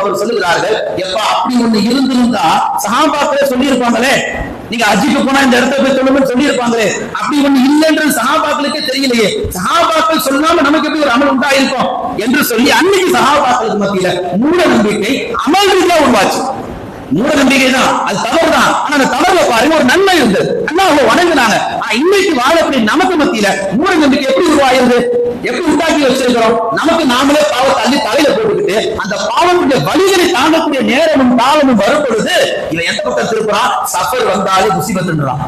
அவர் சொல்லுகிறார்கள் எப்பா அப்படி ஒண்ணு இருந்திருந்தா சஹாபாக்களே சொல்லியிருப்பாங்களே. நீங்க அஜிக்கு போனா இந்த இடத்துல போய் சொல்லுங்கன்னு சொல்லியிருப்பாங்களே. அப்படி ஒண்ணு இல்லைன்றது சகாபாக்களுக்கே தெரியலையே. சகாபாக்கள் சொல்லாம நமக்கு எப்படி ஒரு அமல் உண்டாயிருக்கும் என்று சொல்லி அன்னைக்கு சகாபாக்களுக்கு மத்தியில மூட நம்பிக்கை அமல் ரீதியா உருவாச்சு. மூட நம்பிக்கை தான் அது தவறு தான். ஆனா அந்த தவறுல பாருங்க ஒரு நன்மை இருந்தது அண்ணா அவங்க வணங்கினாங்க. இன்னைக்கு வாழக்கூடிய நமக்கு மத்தியில வருது எப்படி உண்டாக்கி வச்சிருக்கிறோம்? நமக்கு நாமளே பாவத்தை அள்ளி தலையில போட்டுக்கிட்டு அந்த பாவத்துடைய வழிகளை தாங்கக்கூடிய நேரமும் காலமும் வரும் பொழுது இவன் எந்த பக்கம் திருப்புறான் சஃபர் வந்தாலே முசிபத்துன்றான்.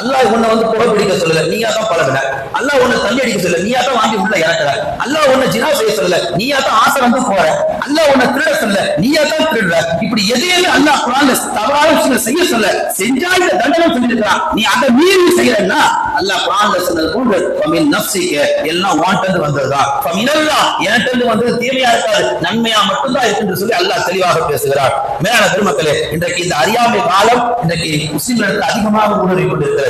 அல்லாஹ் உன்னை வந்து புகைப்பிடிக்க சொல்லல நீயா தான் பழகல அல்லாஹ் உன்னை தண்ணி அடிக்க சொல்லல நீயா தான் வாங்கி உள்ள இறக்கல அல்லாஹ் உன்னை ஜினா செய்ய சொல்லல நீயா தான் ஆசை வந்து போற. அல்லாஹ் உன்னை திருட சொல்லல நீயா தான் திருடுற. இப்படி எதையுமே அல்லாஹ் குரான்ல தவறான செய்ய சொல்ல செஞ்சா இந்த தண்டனை சொல்லிருக்கிறான் நீ அதை மீறி செய்யறன்னா அல்லாஹ் குரான்ல சொன்னது போன்று ஃபமின் நஃப்ஸிக எல்லாம் வாண்டது வந்ததுதான். ஃபமினல்லா என்கிட்ட வந்தது தீமையா இருக்காது. நன்மையா மட்டும்தான் இருக்குன்னு சொல்லி அல்லாஹ் தெளிவாக பேசுகிறார். மேலான பெருமக்களே இன்றைக்கு இந்த அறியாமை காலம் இன்றைக்கு முஸ்லிம்களுக்கு அதிகமாக உணர்வு கொண்டிருக்கிறது.